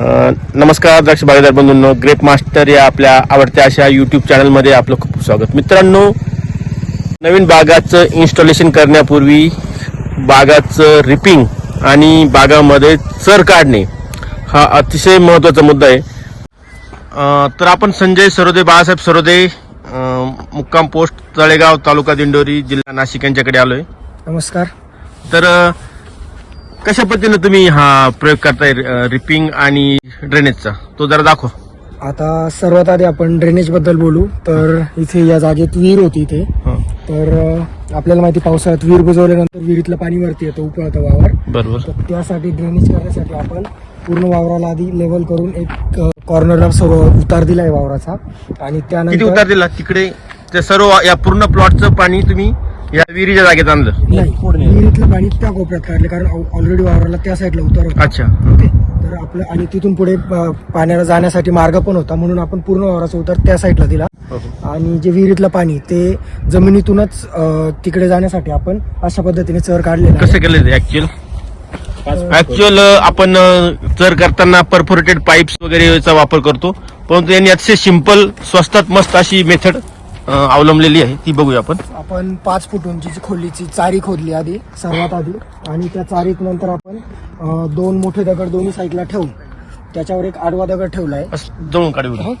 नमस्कार द्राक्ष बागायतदार बंधूंनो. ग्रेट मास्टर या आपल्या आवडत्या अशा युट्यूब चॅनलमध्ये आपलं खूप स्वागत. मित्रांनो नवीन बागाचं इन्स्टॉलेशन करण्यापूर्वी बागाचं रिपिंग आणि बागामध्ये चर काढणे हा अतिशय महत्त्वाचा मुद्दा आहे. तर आपण संजय सरोदे बाळासाहेब सरोदे मुक्काम पोस्ट तळेगाव तालुका दिंडोरी जिल्हा नाशिक यांच्याकडे आलोय. नमस्कार. तर कशा पद्धतीने तुम्ही हा प्रयोग करताय रिपिंग आणि ड्रेनेजचा तो जरा दाखव. आता सर्वात आधी आपण ड्रेनेजबद्दल बोलू. तर इथे या जागेत विहीर होती इथे. तर आपल्याला माहिती पावसाळ्यात विहीर बुजवल्यानंतर विहिरीतलं पाणी वरती येतं उकळतं वावर. बरोबर. तर त्यासाठी ड्रेनेज करण्यासाठी आपण पूर्ण वावराला आधी लेवल करून एक कॉर्नरला सर्व उतार दिलाय वावराचा. आणि त्यानंतर उतार दिला? तिकडे ते सर्व या पूर्ण प्लॉटचं पाणी तुम्ही या विहिरीच्या जागेत आणलं. नाही विहिरीतलं पाणी त्या कोपऱ्यात काढले कारण ऑलरेडी वावराला त्या साईडला उतार होता. अच्छा. ओके. तर आपलं आणि तिथून पुढे अं, पाण्याला जाण्यासाठी मार्ग पण होता म्हणून आपण पूर्ण वावराचा उतार त्या साईडला दिला. आणि जे विहिरीतलं पाणी ते जमिनीतूनच अं, तिकडे जाण्यासाठी आपण अशा पद्धतीने चर काढलेलं आहे. कसं केलं ऍक्च्युअल ऍक्च्युअल आपण अ, चर करताना परफोरेटेड पाईप्स वगैरेचा वापर करतो. परंतु यांनी अतिशय सिंपल स्वस्तात मस्त अशी मेथड अवलंबलेली आहे ती बघूया आपण. आपण पाच फूट उंचीची खोलीची चारी खोदली आधी सर्वात आधी. आणि त्या चारीत नंतर आपण अं, दोन मोठे दगड दोन्ही साईडला ठेवून त्याच्यावर एक आडवा दगड ठेवलाय. असं जळून हो.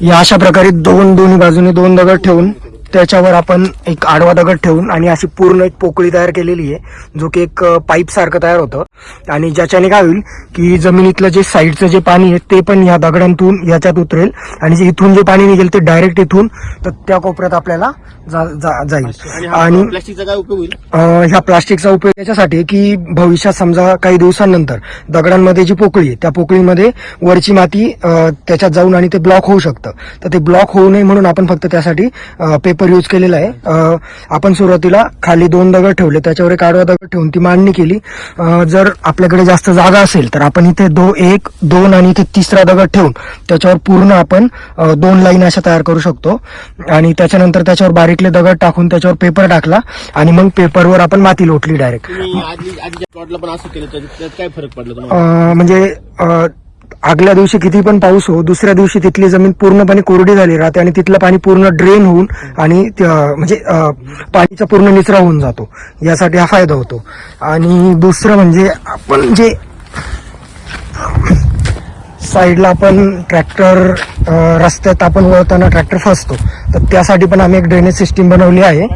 या अशा प्रकारे दोन दोन्ही बाजूने दोन दगड ठेवून त्याच्यावर आपण एक आडवा दगड ठेवून आणि अशी पूर्ण एक पोकळी तयार केलेली आहे जो की एक पाईप सारखं तयार होतं. आणि ज्याच्याने काय होईल की जमिनीतलं जे साईडचं जे पाणी आहे ते पण या दगडांतून याच्यात उतरेल. आणि जे इथून जे पाणी निघेल ते डायरेक्ट इथून तर त्या कोपऱ्यात आपल्याला जाईल. आणि प्लास्टिकचा काय उपयोग होईल? अं, ह्या प्लास्टिकचा उपयोग याच्यासाठी की भविष्यात समजा काही दिवसांनंतर दगडांमध्ये जी पोकळी आहे त्या पोकळीमध्ये वरची माती त्याच्यात जाऊन आणि ते ब्लॉक होऊ शकतं. तर ते ब्लॉक होऊ नये म्हणून आपण फक्त त्यासाठी पेपर यूज केलेला आहे. आपण सुरुवातीला खाली दोन दगड ठेवले त्याच्यावर एक आडवा दगड ठेवून ती मांडणी केली. जर आपल्याकडे जास्त जागा असेल तर आपण इथे दो एक दोन आणि इथे तिसरा दगड ठेवून त्याच्यावर पूर्ण आपण दोन लाईन अशा तयार करू शकतो. आणि त्याच्यानंतर त्याच्यावर बारीकले दगड टाकून त्याच्यावर पेपर टाकला आणि मग पेपरवर आपण माती लोटली डायरेक्ट म्हणजे आगल्या दिवशी किती पण पाऊस हो दुसऱ्या दिवशी तिथली जमीन पूर्णपणे कोरडी झाली राहते आणि तिथलं पाणी पूर्ण ड्रेन होऊन आणि म्हणजे पाणीचा पूर्ण निचरा होऊन जातो. यासाठी हा फायदा होतो. आणि दुसरं म्हणजे आपण जे साईडला आपण ट्रॅक्टर रस्त्यात आपण वळताना ट्रॅक्टर फसतो तर त्यासाठी पण आम्ही एक ड्रेनेज सिस्टीम बनवली आहे.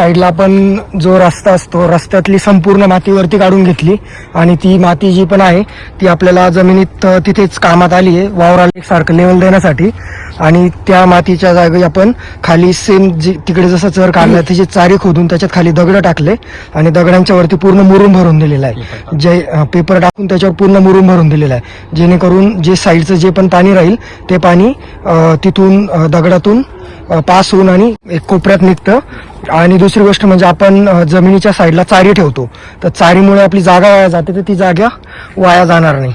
साईडला आपण जो रस्ता असतो रस्त्यातली संपूर्ण मातीवरती काढून घेतली. आणि ती माती जी पण आहे ती आपल्याला जमिनीत तिथेच कामात आली आहे वावराला एक सारखं लेवल देण्यासाठी. आणि त्या मातीच्या जागी आपण खाली सेम जी तिकडे जसं चर काढलं त्याची चारी खोदून त्याच्यात खाली दगड टाकले. आणि दगडांच्या वरती पूर्ण मुरुम भरून दिलेला आहे. जे पेपर टाकून त्याच्यावर पूर्ण मुरुम भरून दिलेला आहे. जेणेकरून जे साईडचं जे पण पाणी राहील ते पाणी तिथून दगडातून पास होऊन आणि एक कोपऱ्यात निघतं. आणि दुसरी गोष्ट म्हणजे आपण जमिनीच्या साईडला चारी ठेवतो. तर चारीमुळे आपली जागा वाया जाते तर ती जागा वाया जाणार नाही.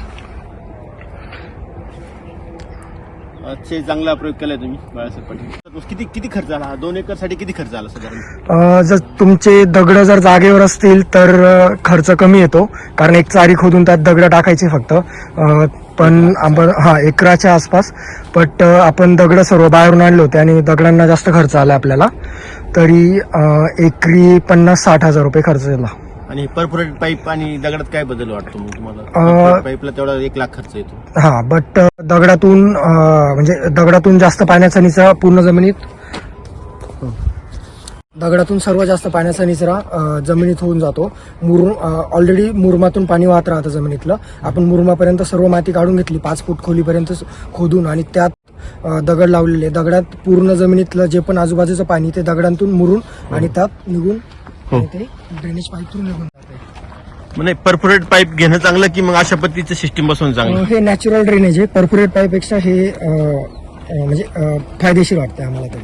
अच्छे चांगला प्रयोग केलाय तुम्ही बाळासाहेब पाटील. किती किती खर्च आला? दोन एकरसाठी किती खर्च आला साधारण? जर तुमचे दगड जर जागेवर असतील तर खर्च कमी येतो. कारण एक चारी खोदून त्यात दगड टाकायचे फक्त. पण आपण हा एकराच्या आसपास. बट आपण दगड सर्व बाहेरून आणले होते आणि दगडांना जास्त खर्च आला आपल्याला. तरी एकरी पन्नास साठ हजार रुपये खर्च झाला. आणि परफोरेट पाईप आणि दगडात काय बदल वाटतो मग तुम्हाला? पाईपला तेवढा एक लाख खर्च येतो. हा बट दगडातून म्हणजे दगडातून जास्त पाण्याचा निचरा पूर्ण जमिनीत दगडातून सर्वात जास्त पाण्याचा निचरा जमिनीत होऊन जातो. मुरुम ऑलरेडी मुरमातून पाणी वाहत राहतं जमिनीतलं. आपण मुरमापर्यंत सर्व माती काढून घेतली पाच फूट खोलीपर्यंत खोदून आणि त्यात दगड लावलेले. दगडात पूर्ण जमिनीतलं जे पण आजूबाजूचं पाणी ते दगडांतून मुरून आणि त्यात निघून हो. ते ड्रेनेज पाईपतून निघून जाते. म्हणजे परफोरेट पाईप घेणं चांगलं की मग अशा पद्धतीचं सिस्टीम बसवून चांगलं? हे नॅचरल ड्रेनेज आहे. पर्पोरेट पाईपपेक्षा हे म्हणजे फायदेशीर वाटते आम्हाला तरी.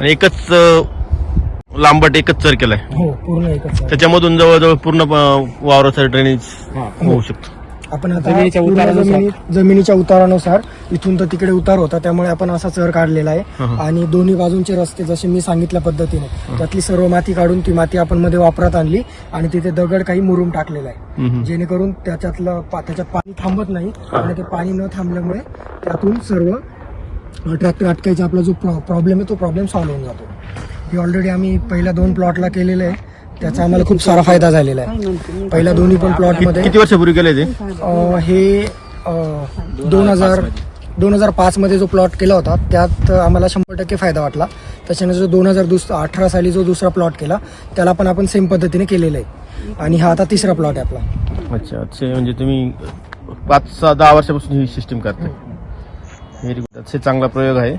आणि एकच अं, लांबट एकच चर केलाय. हो पूर्ण एकच आहे. त्याच्यामधून जवळजवळ पूर्ण अं, वावराचं ड्रेनेज होऊ शकतो. आपण आता जमिनीच्या पूर्ण उतारानुसार. जमिनी- जमिनीच्या उतारानुसार इथून तर तिकडे उतार होता त्यामुळे आपण असा चर काढलेला आहे. आणि दोन्ही बाजूंचे रस्ते जसे मी सांगितल्या पद्धतीने त्यातली सर्व माती काढून ती माती आपण मध्ये वापरात आणली आणि तिथे दगड काही मुरुम टाकलेला आहे. जेणेकरून त्याच्यातलं पा- त्याच्यात पाणी थांबत नाही आणि ते पाणी न थांबल्यामुळे त्यातून सर्व ट्रॅक्टर अटकायचा आपला जो प्रॉब्लेम आहे तो प्रॉब्लेम सॉल्व्ह होऊन जातो. हे ऑलरेडी आम्ही पहिल्या दोन प्लॉटला केलेलं आहे. त्याचा आम्हाला खूप सारा फायदा झालेला आहे. पहिल्या दोन्ही पण प्लॉटमध्ये किती वर्षापूर्वी केले ते? हे दोन हजार दोन हजार पाच मध्ये जो प्लॉट केला होता त्यात आम्हाला शंभर टक्के फायदा वाटला. त्याच्यानंतर जो दोन हजार दुस अठरा साली जो दुसरा प्लॉट केला त्याला पण आपण सेम पद्धतीने केलेला आहे. आणि हा आता तिसरा प्लॉट आहे आपला. अच्छा अच्छा म्हणजे तुम्ही पाच सहा दहा वर्षापासून ही सिस्टीम करताय. व्हेरी गुड अतिशय चांगला प्रयोग आहे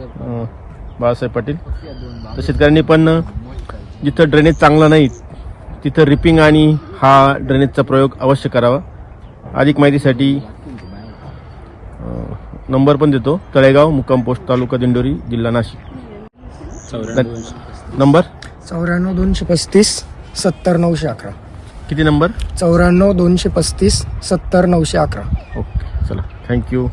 बाळासाहेब पाटील. तर शेतकऱ्यांनी पण जिथं ड्रेनेज चांगलं नाही तिथं रिपिंग आणि हा ड्रेनेजचा प्रयोग अवश्य करावा. अधिक माहितीसाठी नंबर पण देतो. तळेगाव मुक्काम पोस्ट तालुका दिंडोरी जिल्हा नाशिक. नंबर? चौऱ्याण्णव दोनशे पस्तीस सत्तर नऊशे अकरा. किती नंबर? चौऱ्याण्णव दोनशे पस्तीस सत्तर नऊशे अकरा. ओके चला. थँक्यू